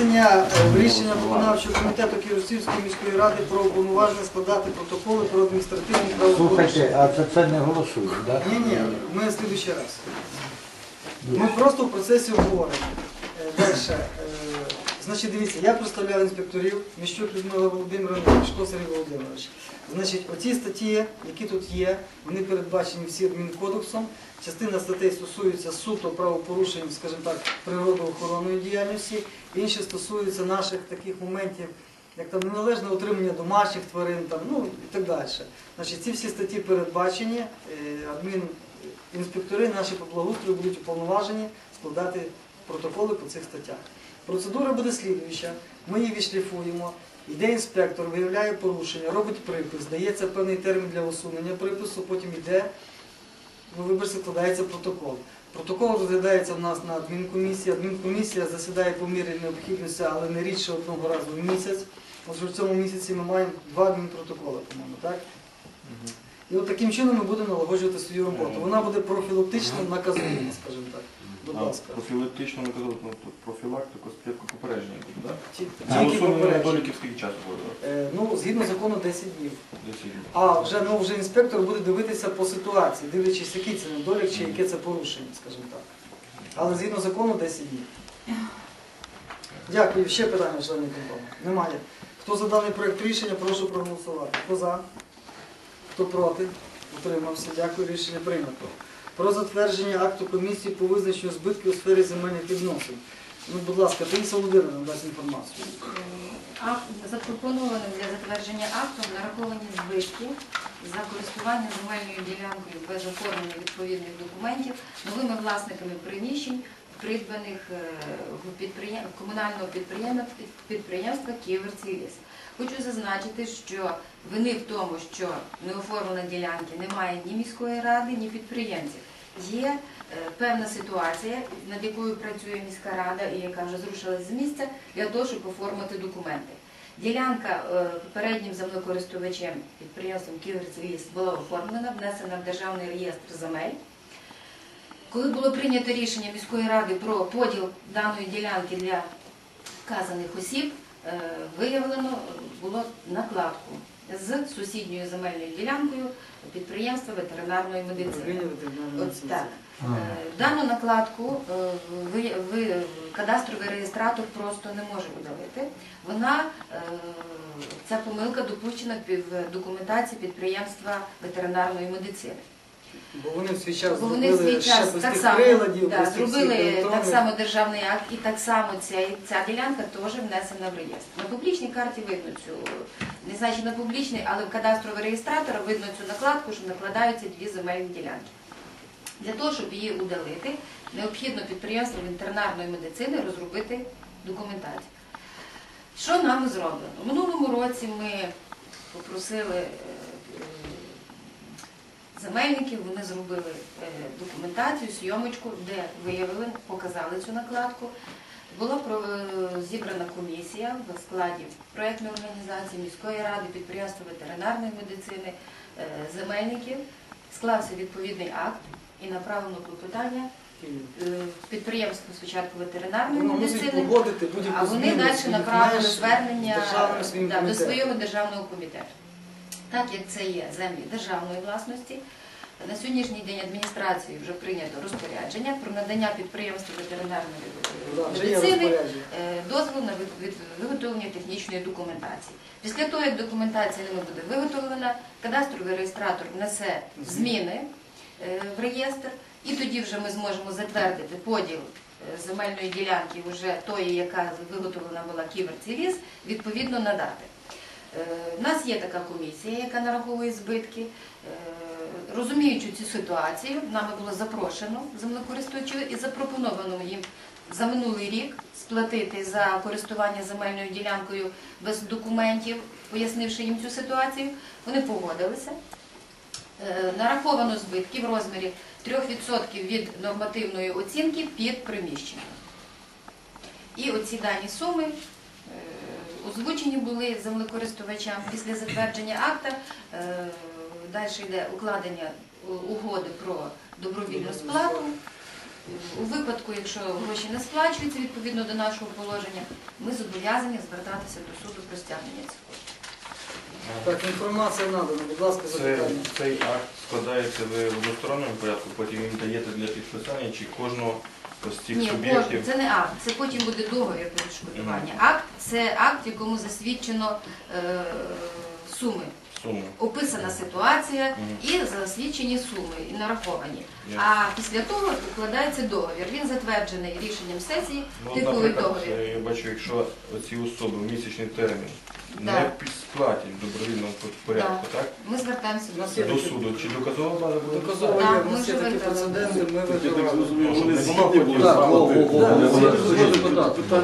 внесення е, рішення виконавчого комітету Київської міської ради про уповноваження складати протоколи про адміністративні правопорушення. Слухайте, а це, це не голосує, так? Ні, ні, ми в слідуючий раз. Ми просто в процесі обговорення. Далі. Значить, дивіться, я представляю інспекторів Міщук Людмила Володимировна, Шко Сергій Володимирович. Значить, оці статті, які тут є, вони передбачені всі адмінкодексом. Частина статей стосується суто правопорушень, скажімо так, природоохоронної діяльності, інші стосуються наших таких моментів, як там неналежне утримання домашніх тварин, там, ну і так далі. Значить, ці всі статті передбачені, е, адмінінспектори наші по благоустрою будуть уповноважені складати протоколи по цих статтях. Процедура буде слідуюча. Ми її відшліфуємо. Йде інспектор, виявляє порушення, робить припис, дається певний термін для усунення припису, потім йде, ну, виборці складається протокол. Протокол розглядається в нас на адмінкомісії. Адмінкомісія засідає по мірі необхідності, але не рідше одного разу в місяць. Вже в цьому місяці ми маємо два адмінпротоколи, по-моєму, так? І от таким чином ми будемо налагоджувати свою роботу. Вона буде профілактично наказуємо, скажімо так. Будь ласка. Профілактично наказали, ну, профілактику, спочатку попередження буде, так? Це Тільки усунення попередження. недоліків скільки часу буде? Е, Ну, згідно закону 10 днів. Десь і- А вже, ну, вже інспектор буде дивитися по ситуації, дивлячись, який це недолік чи яке це порушення, скажімо так. Але згідно закону 10 днів. Дякую. Ще питання, члени виконкому? Немає. Хто за даний проект рішення, прошу проголосувати. Хто за? Хто проти? Утримався. Дякую. Рішення прийнято. Про затвердження акту комісії по визначенню збитків у сфері земельних відносин. Ну, будь ласка, Таїса Володимирівна надасть інформацію. Акт запропонованим для затвердження акту нараховані збитки за користування земельною ділянкою без оформлення відповідних документів новими власниками приміщень, придбаних е, в комунального підприємства, підприємства «Ківерціліс». Хочу зазначити, що вини в тому, що не оформлена ділянки немає ні міської ради, ні підприємців. Є е, певна ситуація, над якою працює міська рада і яка вже зрушилась з місця для того, щоб оформити документи. Ділянка е, попереднім землекористувачем підприємством Ківерцеліс була оформлена, внесена в державний реєстр земель. Коли було прийнято рішення міської ради про поділ даної ділянки для вказаних осіб, е, виявлено було накладку з сусідньою земельною ділянкою підприємства ветеринарної медицини. От так. Е, Дану накладку е, ви, ви, кадастровий реєстратор просто не може видалити. Вона, ця помилка допущена в документації підприємства ветеринарної медицини. Бо вони в свій час Бо вони в зробили свій ще час так само, приладів, да, всіх зробили так електронних. само державний акт, і так само ця, ця ділянка теж внесена в реєстр. На публічній карті видно цю, не знаю, чи на публічній, але в кадастровий реєстратор видно цю накладку, що накладаються дві земельні ділянки. Для того, щоб її удалити, необхідно підприємству ветеринарної медицини розробити документацію. Що нами зроблено? У минулому році ми попросили е, земельників, вони зробили е, документацію, зйомочку, де виявили, показали цю накладку. Була е, зібрана комісія в складі проєктної організації, міської ради, підприємства ветеринарної медицини, е, земельників. Склався відповідний акт і направлено клопотання підприємству спочатку ветеринарної Воно медицини, а вони далі направили звернення да, до свого державного комітету. Так як це є землі державної власності, на сьогоднішній день адміністрацією вже прийнято розпорядження про надання підприємству ветеринарної медицини е, дозволу на виготовлення технічної документації. Після того, як документація ними буде виготовлена, кадастровий реєстратор внесе зміни е, в реєстр, і тоді вже ми зможемо затвердити поділ е, земельної ділянки, вже тої, яка виготовлена була ківерцівіз, відповідно надати. Е, У нас є така комісія, яка нараховує збитки. Е, Розуміючи цю ситуацію, нами було запрошено землекористувачів і запропоновано їм за минулий рік сплатити за користування земельною ділянкою без документів, пояснивши їм цю ситуацію. Вони погодилися. Е, Нараховано збитки в розмірі 3% від нормативної оцінки під приміщенням. І оці дані суми е, озвучені були землекористувачам після затвердження акта. е, Далі йде укладення е, угоди про добровільну сплату. У випадку, якщо гроші не сплачуються відповідно до нашого положення, ми зобов'язані звертатися до суду про стягнення цих коштів. Так, інформація надана, будь ласка, Це, запитання. цей акт складається ви в односторонньому порядку, потім їм даєте для підписання чи кожного з цих Ні, суб'єктів. це не акт, це потім буде договір про відшкодування. Акт це акт, в якому засвідчено е, суми. Суму. Описана ситуація Мгм. і засвідчені суми, і нараховані. Ясно. А після того укладається договір. Він затверджений рішенням сесії, Ну, типовий наприклад, договір. е, я бачу, якщо ці особи в місячний термін не Так. сплатять в добровільному порядку, так? Ми звертаємося до нас суду. До суду. Чи доказова база буде? Доказово Так, є, ми вже такі прецеденти, ми Я так вигравали. зрозумів, Ну,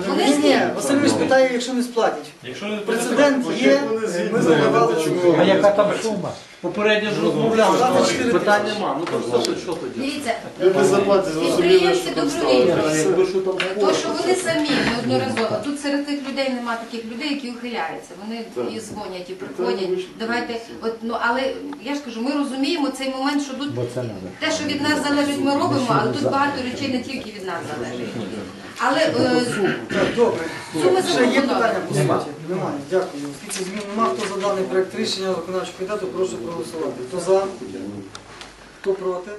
вони Ні, ж ні. Васильович питає, якщо не сплатять. Якщо не Прецедент є, ми задавали. А яка там сума? Попередньо ж розмовляли, розмовляли. Питань нема. Ну просто що, що тоді? Дивіться, Люди заплатять, зрозуміли, підприємці що там добровільно. сталося. Якби що там То, що вони самі неодноразово, тут серед тих людей нема таких людей, які ухиляються. Вони Так. і дзвонять, і приходять. вийшло. Давайте, от ну але я ж кажу, ми розуміємо цей момент, що тут те, що від нас залежить, ми робимо, але тут багато речей не тільки від нас залежить. Але е, Так, добре. Суми Ще є запропоновані. питання по суті? Немає. Дякую. Оскільки змін нема, хто за даний проект рішення виконавчого комітету, прошу проголосувати. Хто за? Хто проти?